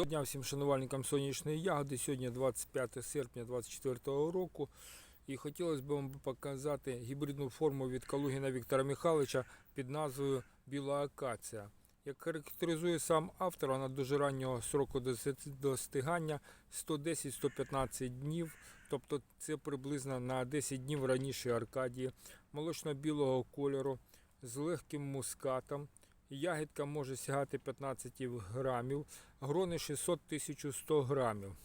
Доброго дня всім шанувальникам сонячної ягоди. Сьогодні 25 серпня 2024 року. І хотілося б вам показати гібридну форму від Калугіна Віктора Михайловича під назвою Біла акація. Як характеризує сам автор, вона дуже раннього сроку достигання 110-115 днів, тобто це приблизно на 10 днів раніше Аркадії, молочно-білого кольору з легким мускатом. Ягідка може сягати 15 грамів, грони 600-1100 грамів.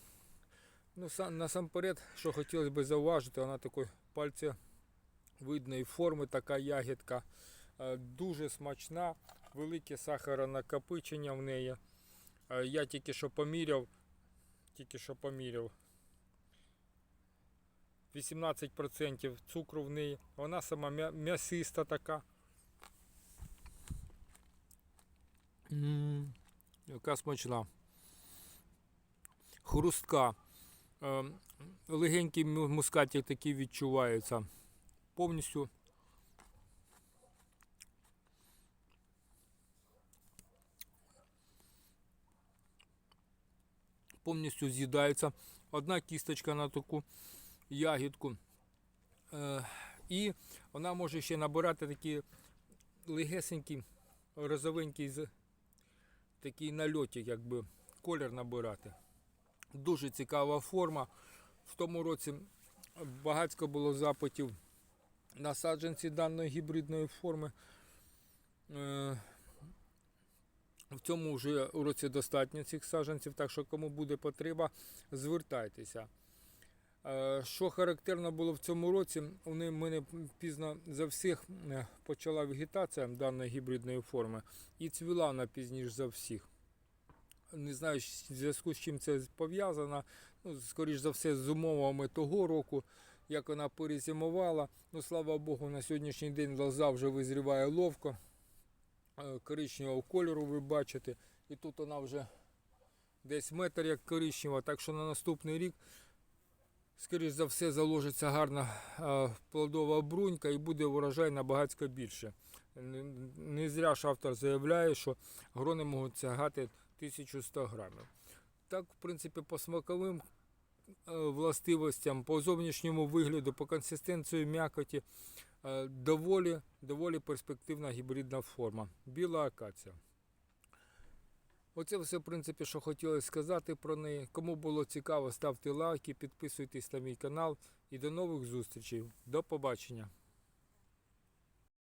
Ну, сам, насамперед, що хотілося б зауважити, вона такої пальцевидної форми, така ягідка. Е, Дуже смачна, велике сахаронакопичення в неї. Е, Я тільки що поміряв, тільки що поміряв. 18% цукру в неї. Вона сама м'ясиста така. Яка смачна. Хрустка. Е, Легенький му- мускатик такий відчувається. Повністю. Повністю з'їдається. Одна кісточка на таку ягідку. Е, І вона може ще набирати такі легесенькі, розовенький з- такий нальотик, якби колір набирати. Дуже цікава форма. В тому році багатько було запитів на саджанці даної гібридної форми. Е, В цьому вже році достатньо цих саджанців, так що кому буде потреба, звертайтеся. Е, Що характерно було в цьому році, у не- мене пізно за всіх е, почала вегетація даної гібридної форми і цвіла вона пізніше за всіх. Не знаю, в зв'язку з чим це пов'язано. Ну, скоріш за все, з умовами того року, як вона перезимувала. Ну, слава Богу, на сьогоднішній день лоза вже визріває ловко. Е, Коричневого кольору ви бачите. І тут вона вже десь метр як коричнева. Так що на наступний рік, скоріш за все, заложиться гарна плодова брунька і буде урожай набагато більше. Не- зря ж автор заявляє, що грони можуть сягати 1100 грамів. Так, в принципі, по смаковим властивостям, по зовнішньому вигляду, по консистенції м'якоті доволі, доволі перспективна гібридна форма. Біла акація. Оце все, в принципі, що хотіли сказати про неї. Кому було цікаво, ставте лайки, підписуйтесь на мій канал і до нових зустрічей. До побачення.